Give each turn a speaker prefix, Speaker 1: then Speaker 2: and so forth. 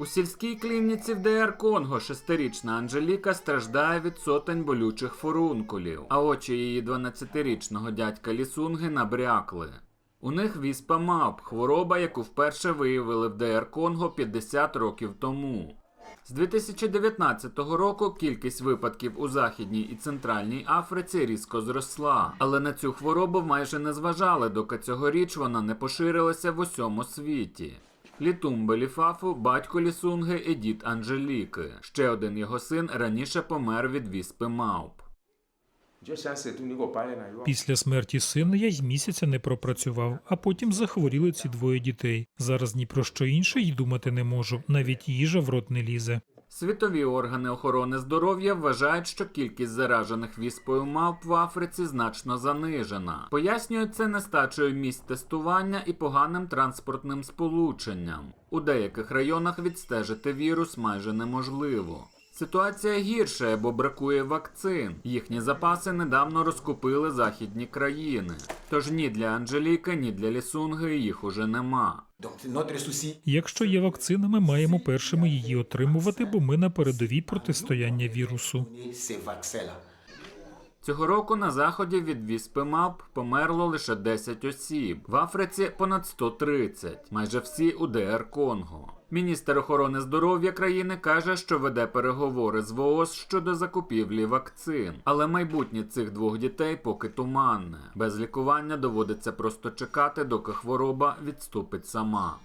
Speaker 1: У сільській клініці в ДР Конго шестирічна Анжеліка страждає від сотень болючих фурункулів, а очі її 12-річного дядька Лісунги набрякли. У них віспа мавп, хвороба, яку вперше виявили в ДР Конго 50 років тому. З 2019 року кількість випадків у Західній і Центральній Африці різко зросла, але на цю хворобу майже не зважали, доки цьогоріч вона не поширилася в усьому світі. Літумбе Ліфафу, батько Лісунги і дід Анжеліки. Ще один його син раніше помер від віспи мавп.
Speaker 2: Після смерті сина я й місяця не пропрацював, а потім захворіли ці двоє дітей. Зараз ні про що інше й думати не можу, навіть їжа в рот не лізе.
Speaker 1: Світові органи охорони здоров'я вважають, що кількість заражених віспою мавп в Африці значно занижена. Пояснюють це нестачею місць тестування і поганим транспортним сполученням. У деяких районах відстежити вірус майже неможливо. Ситуація гірша, бо бракує вакцин. Їхні запаси недавно розкупили західні країни. Тож ні для Анжеліки, ні для Лісунги їх уже нема.
Speaker 2: Якщо є вакцина, ми маємо першими її отримувати, бо ми на передовій протистояння вірусу.
Speaker 1: Цього року на заході від віспи мавп померло лише 10 осіб. В Африці понад 130, майже всі у ДР Конго. Міністр охорони здоров'я країни каже, що веде переговори з ВООЗ щодо закупівлі вакцин. Але майбутнє цих двох дітей поки туманне. Без лікування доводиться просто чекати, доки хвороба відступить сама.